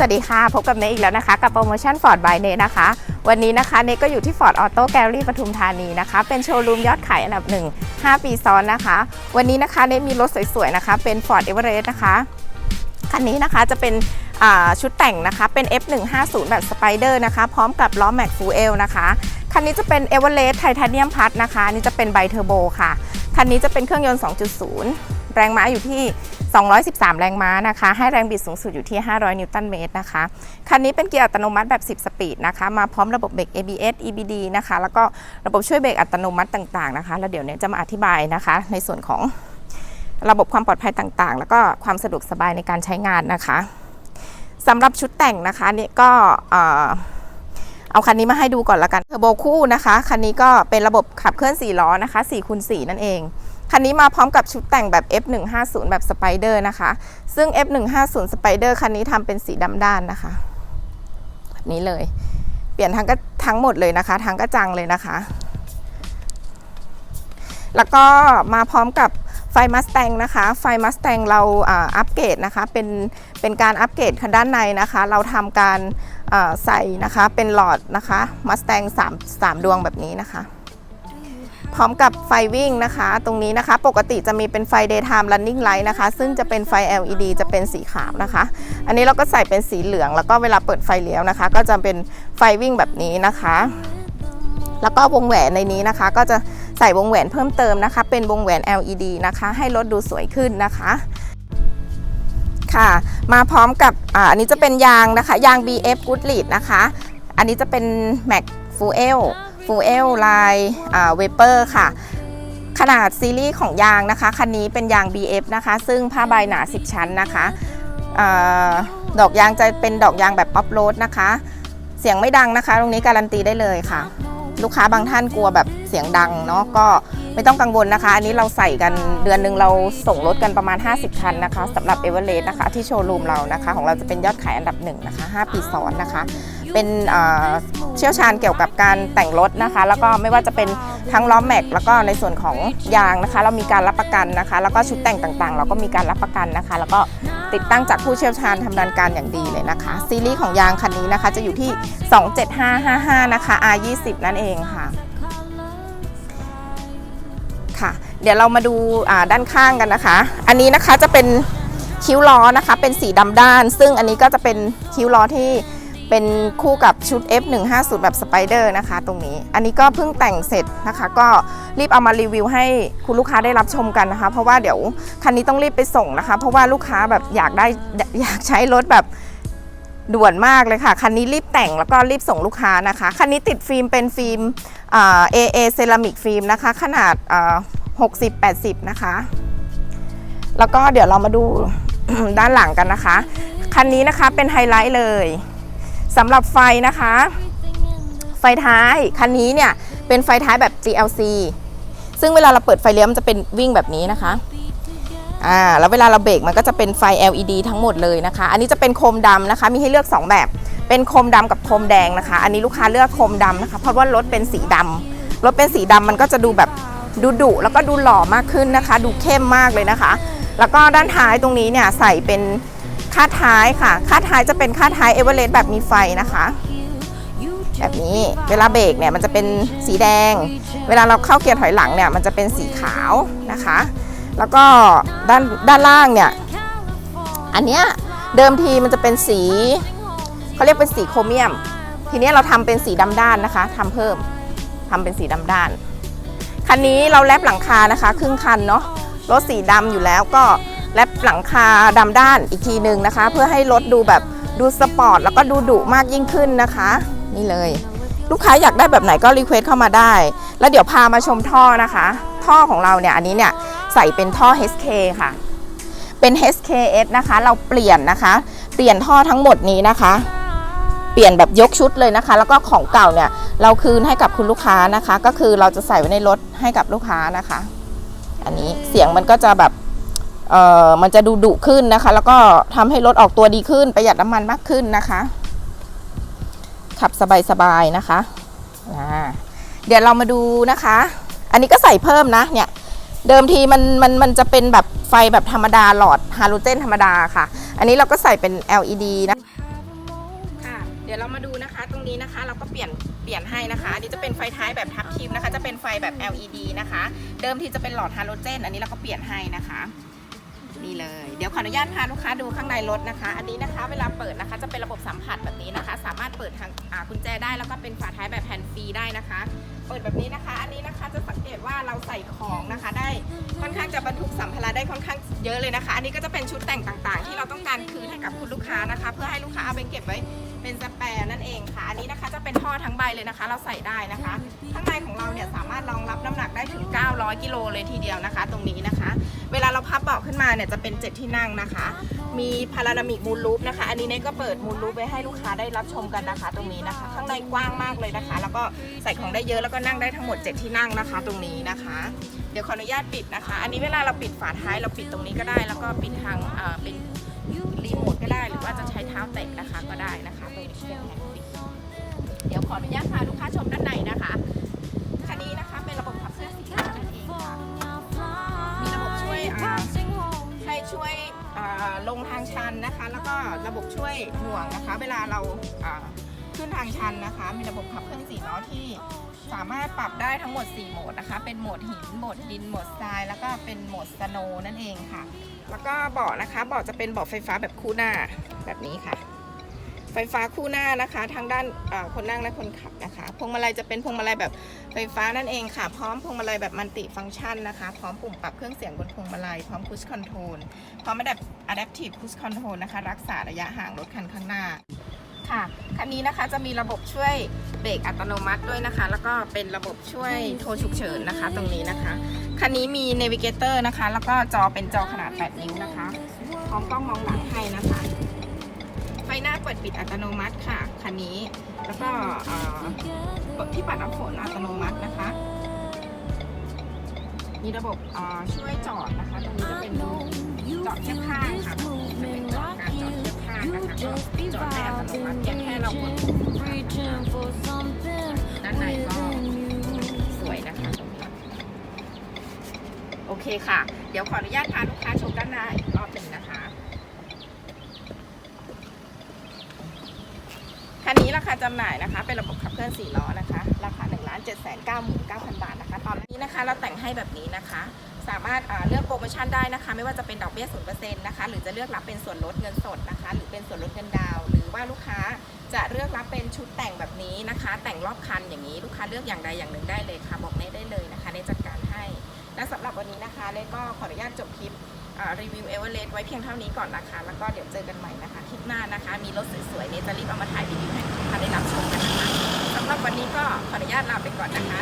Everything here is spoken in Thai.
สวัสดีค่ะ พบกับเนยอีกแล้วนะคะ กับโปรโมชั่น Ford by เนยนะคะ วันนี้นะคะเนยก็อยู่ที่ Ford Auto Gallery ปทุมธานีนะคะ เป็นโชว์รูมยอดขายอันดับหนึ่ง5 ปีซ้อนนะคะ วันนี้นะคะเนยมีรถสวยๆนะคะ เป็น Ford Everest นะคะคันนี้นะคะจะเป็นชุดแต่งนะคะ เป็น F150 แบบสไปเดอร์นะคะ พร้อมกับล้อแม็กฟูเอลนะคะ คันนี้จะเป็น e v e r e s t Titanium Plus นะคะ นี่จะเป็นไบเทอร์โบค่ะ คันนี้จะเป็นเครื่องยนต์ 2.0 แรงม้าอยู่ที่ 213 แรงม้านะคะ ให้แรงบิดสูงสุดอยู่ที่ 500 นิวตันเมตรนะคะ คันนี้เป็นเกียร์อัตโนมัติแบบ 10 สปีดนะคะ มาพร้อมระบบเบรก ABS EBD นะคะ แล้วก็ระบบช่วยเบรกอัตโนมัติต่างๆนะคะ แล้วเดี๋ยวเนี้จะมาอธิบายนะคะ ในส่วนของระบบความปลอดภัยต่างๆ แล้วก็ความสะดวกสบายในการใช้งานนะคะสำหรับชุดแต่งนะคะนี่ก็เอ่อเอาคันนี้มาให้ดูก่อนละกันเทอร์โบคู่นะคะ คันนี้ก็เป็นระบบขับเคลื่อน 4 ล้อนะคะ4คูณ4นั่นเอง คันนี้มาพร้อมกับชุดแต่งแบบ F150 แบบสไปเดอร์นะคะ ซึ่ง F150 สไปเดอร์คันนี้ทำเป็นสีดำด้านนะคะแบบนี้เลย เปลี่ยนทั้งก็ทั้งหมดเลยนะคะ ทั้งกระจังเลยนะคะ แล้วก็มาพร้อมกับไฟมัสแตงนะคะ ไฟมัสแตงเราอัปเกรดนะคะ เป็น เป็นการอัปเกรดคันด้านในนะคะ เราทำการใส่นะคะ เป็นหลอดนะคะมัสแตง3 3 ดวงแบบนี้นะคะ พร้อมกับไฟวิ่งนะคะ ตรงนี้นะคะ ปกติจะมีเป็นไฟ daytime running light นะคะ ซึ่งจะเป็นไฟ LED จะเป็นสีขาวนะคะ อันนี้เราก็ใส่เป็นสีเหลือง แล้วก็เวลาเปิดไฟเลี้ยวนะคะ ก็จะเป็นไฟวิ่งแบบนี้นะคะ แล้วก็วงแหวนในนี้นะคะ ก็จะใส่วงแหวนเพิ่มเติมนะคะ เป็นวงแหวน LED นะคะ ให้รถดูสวยขึ้นนะคะค่ะมาพร้อมกับออันนี้จะเป็นยางนะคะ ยาง BF Goodlead นะคะ อันนี้จะเป็น Mac Fuel Fuel ลายเวเปอร์ค่ะ ขนาดซีรีส์ของยางนะคะ คันนี้เป็นยาง BF นะคะ ซึ่งผ้าใบหนา 10 ชั้นนะคะอดอกยางจะเป็นดอกยางแบบออฟโรดนะคะ เสียงไม่ดังนะคะ ตรงนี้การันตีได้เลยค่ะ ลูกค้าบางท่านกลัวแบบเสียงดังเนาะก็ ไม่ต้องกังวลนะคะ อันนี้เราใส่กันเดือนหนึ่งเราส่งรถกันประมาณ 50 คันนะคะสำหรับเอเวอเรสต์นะคะที่โชว์รูมเรานะคะ ของเราจะเป็นยอดขายอันดับหนึ่งนะคะ 5 ปีซ้อนนะคะ เป็นเชี่ยวชาญเกี่ยวกับการแต่งรถนะคะ แล้วก็ไม่ว่าจะเป็นทั้งล้อแม็กแล้วก็ในส่วนของยางนะคะ เรามีการรับประกันนะคะ แล้วก็ชุดแต่งต่างๆ เราก็มีการรับประกันนะคะ แล้วก็ติดตั้งจากผู้เชี่ยวชาญทำนาญการอย่างดีเลยนะคะ ซีรีส์ของยางคันนี้นะคะจะอยู่ที่ 27555 นะคะ R20 นั่นเองค่ะ เดี๋ยวเรามาดูด้านข้างกันนะคะ อันนี้นะคะจะเป็นคิ้วล้อนะคะ เป็นสีดำด้าน ซึ่งอันนี้ก็จะเป็นคิ้วล้อที่เป็นคู่กับชุด F150 แบบสไปเดอร์นะคะ ตรงนี้ อันนี้ก็เพิ่งแต่งเสร็จนะคะ ก็รีบเอามารีวิวให้คุณลูกค้าได้รับชมกันนะคะ เพราะว่าเดี๋ยวคันนี้ต้องรีบไปส่งนะคะ เพราะว่าลูกค้าแบบอยากได้อยากใช้รถแบบด่วนมากเลยค่ะ คันนี้รีบแต่งแล้วก็รีบส่งลูกค้านะคะ คันนี้ติดฟิล์มเป็นฟิล์มอ่า AA เซรามิกฟิล์มนะคะ ขนาด 60 80 นะคะ แล้วก็เดี๋ยวเรามาดูด้านหลังกันนะคะ คันนี้นะคะเป็นไฮไลท์เลยสำหรับไฟนะคะ ไฟท้าย คันนี้เนี่ยเป็นไฟท้ายแบบ GLC ซึ่งเวลาเราเปิดไฟเลี้ยวมันจะเป็นวิ่งแบบนี้นะคะอ่าแล้วเวลาเราเบรกมันก็จะเป็นไฟ LED ทั้งหมดเลยนะคะ อันนี้จะเป็นโคมดำนะคะ มีให้เลือก 2 แบบ เป็นโคมดำกับโคมแดงนะคะ อันนี้ลูกค้าเลือกโคมดำนะคะ เพราะว่ารถเป็นสีดำรถเป็นสีดำมันก็จะดูแบบ ดูดุแล้วก็ดูหล่อมากขึ้นนะคะ ดูเข้มมากเลยนะคะ แล้วก็ด้านท้ายตรงนี้เนี่ยใส่เป็นคาดท้ายค่ะคาดท้ายจะเป็นคาดท้ายเอเวอเรสต์แบบมีไฟนะคะแบบนี้เวลาเบรกเนี่ยมันจะเป็นสีแดง เวลาเราเข้าเกียร์ถอยหลังเนี่ยมันจะเป็นสีขาวนะคะ แล้วก็ด้านด้านล่างเนี่ยอันเนี้ยเดิมทีมันจะเป็นสีเขาเรียกเป็นสีโครเมียม ทีนี้เราทำเป็นสีดำด้านนะคะทำเพิ่มทำเป็นสีดำด้าน คันนี้เราแลบหลังคานะคะ ครึ่งคันเนาะรถสีดำอยู่แล้วก็แลบหลังคาดำด้านอีกทีหนึ่งนะคะ เพื่อให้รถดูแบบดูสปอร์ตแล้วก็ดูดุมากยิ่งขึ้นนะคะ นี่เลย ลูกค้าอยากได้แบบไหนก็รีเควสเข้ามาได้ แล้วเดี๋ยวพามาชมท่อนะคะ ท่อของเราเนี่ยอันนี้เนี่ยใส่เป็นท่อ HK ค่ะ เป็น HKS นะคะ เราเปลี่ยนนะคะ เปลี่ยนท่อทั้งหมดนี้นะคะ เปลี่ยนแบบยกชุดเลยนะคะ แล้วก็ของเก่าเนี่ยเราคืนให้กับคุณลูกค้านะคะ ก็คือเราจะใส่ไว้ในรถให้กับลูกค้านะคะ อันนี้เสียงมันก็จะแบบเอ่อมันจะดูดุขึ้นนะคะ แล้วก็ทำให้รถออกตัวดีขึ้นประหยัดน้ำมันมากขึ้นนะคะ ขับสบายๆนะคะเดี๋ยวเรามาดูนะคะ อันนี้ก็ใส่เพิ่มนะเนี่ยเดิมทีมันมันมันจะเป็นแบบไฟแบบธรรมดาหลอดฮาโลเจนธรรมดาค่ะ อันนี้เราก็ใส่เป็น LED นะ เดี๋ยวเรามาดูนะคะตรงนี้นะคะ เราก็เปลี่ยนเปลี่ยนให้นะคะอันนี้จะเป็นไฟท้ายแบบทับทิมนะคะ จะเป็นไฟแบบ LED นะคะ เดิมทีจะเป็นหลอดฮาโลเจน อันนี้เราก็เปลี่ยนให้นะคะนี่เลย เดี๋ยวขออนุญาตพาลูกค้าดูข้างในรถนะคะ อันนี้นะคะเวลาเปิดนะคะจะเป็นระบบสัมผัสแบบนี้นะคะ สามารถเปิดทางกุญแจได้แล้วก็เป็นฝาท้ายแบบแฮนฟรีได้นะคะ เปิดแบบนี้นะคะ อันนี้นะคะจะสังเกตว่าเราใส่ของนะคะ ได้ค่อนข้างจะบรรทุกสัมภาระได้ค่อนข้างเยอะเลยนะคะ อันนี้ก็จะเป็นชุดแต่งต่างๆ ที่เราต้องการคืนให้กับคุณลูกค้านะคะ เพื่อให้ลูกค้าเอาไปเก็บไว้ เป็นสแปร์นั่นเองค่ะ อันนี้นะคะจะเป็นท่อทั้งใบเลยนะคะ เราใส่ได้นะคะ ข้างในของเราเนี่ยสามารถรองรับน้ำหนักได้ถึง 900 กิโลเลยทีเดียวนะคะ ตรงนี้นะคะ เวลาเราพับเบาะขึ้นมาเนี่ยจะเป็นเจ็ดที่นั่งนะคะ มีพารานามิกมูลลูปนะคะ อันนี้เนยก็เปิดมูลลูปไว้ให้ลูกค้าได้รับชมกันนะคะ ตรงนี้นะคะ ข้างในกว้างมากเลยนะคะ แล้วก็ใส่ของได้เยอะแล้วก็นั่งได้ทั้งหมด 7 ที่นั่งนะคะ ตรงนี้นะคะเดี๋ยวขออนุญาตปิดนะคะ อันนี้เวลาเราปิดฝาท้ายเราปิดตรงนี้ก็ได้ แล้วก็ปิดทางเอ่อเป็น รีโมทก็ได้หรือว่าจะใช้เท้าเตะนะคะก็ได้นะคะตรงนี้เป็นแฮนด์ปิดเดี๋ยวขออนุญาตพาลูกค้าชมด้านในนะคะคันนี้นะคะเป็นระบบขับเคลื่อนสีขาวนั่นเองค่ะมีระบบช่วยอ่าให้ช่วยลงทางชันนะคะ แล้วก็ระบบช่วยห่วงนะคะ เวลาเรา ทางชันนะคะ มีระบบขับเคลื่อนสี่ล้อที่สามารถปรับได้ทั้งหมด 4 โหมดนะคะ เป็นโหมดหิน โหมดดิน โหมดทราย แล้วก็เป็นโหมดสโนว์นั่นเองค่ะ แล้วก็เบาะนะคะ เบาะจะเป็นเบาะไฟฟ้าแบบคู่หน้าแบบนี้ค่ะ ไฟฟ้าคู่หน้านะคะ ทางด้านคนนั่งและคนขับนะคะ พวงมาลัยจะเป็นพวงมาลัยแบบไฟฟ้านั่นเองค่ะ พร้อมพวงมาลัยแบบมัลติฟังก์ชันนะคะ พร้อมปุ่มปรับเครื่องเสียงบนพวงมาลัย พร้อมพุชคอนโทรล พร้อมแบบ Adaptive Cruise Control นะคะ รักษาระยะห่างรถคันข้างหน้า ค่ะ คันนี้นะคะจะมีระบบช่วยเบรกอัตโนมัติด้วยนะคะ แล้วก็เป็นระบบช่วยโทรฉุกเฉินนะคะ ตรงนี้นะคะ คันนี้มี Navigator นะคะ แล้วก็จอเป็นจอขนาด 8 นิ้วนะคะ พร้อมกล้องมองหลังให้นะคะ ไฟหน้าเปิดปิดอัตโนมัติค่ะ คันนี้ แล้วก็เอ่อเปิดที่ปัดน้ำฝนอัตโนมัตินะคะ มีระบบอ่อช่วยจอดนะคะตรงนี้จะเป็นจอดเทียบข้างค่ะจะเป็นจอดการจอดเทียบข้างนะคะก็จอดได้อัตโนมัติเพียงแค่เรากดปุ่มด้านในก็สวยนะคะตรงนี้โอเคค่ะ เดี๋ยวขออนุญาตพาลูกค้าชมด้านหน้าอีกรอบหนึ่งนะคะ คันนี้ราคาจำหน่ายนะคะ เป็นระบบขับเคลื่อน4ล้อนะคะ ราคา1 7 9 9 0 0 0บาทนะคะตอนนี้นะคะเราแต่งให้แบบนี้นะคะ สามารถเลือกโปรโมชั่นได้นะคะ ไม่ว่าจะเป็นดอกเบี้ย0%นเปอร์เซ็นต์นะคะ หรือจะเลือกรับเป็นส่วนลดเงินสดนะคะ หรือเป็นส่วนลดเงินดาวน์หรือว่าลูกค้าจะเลือกรับเป็นชุดแต่งแบบนี้นะคะ แต่งรอบคันอย่างนี้ลูกค้าเลือกอย่างใดอย่างหนึ่งได้เลยค่ะ บอกเนได้เลยนะคะเนจัดการให้ และสำหรับวันนี้นะคะเนก็ขออนุญาตจบคลิปรีวิวเอเวอเรสต์ไว้เพียงเท่านี้ก่อนนะคะ แล้วก็เดี๋ยวเจอกันใหม่นะคะ หน้านะคะ มีรถสวยๆเนี่ยจะรีบเอามาถ่ายรีวิวให้ทุกท่านได้รับชมกันนะคะสำหรับวันนี้ก็ขออนุญาตลาไปก่อนนะคะ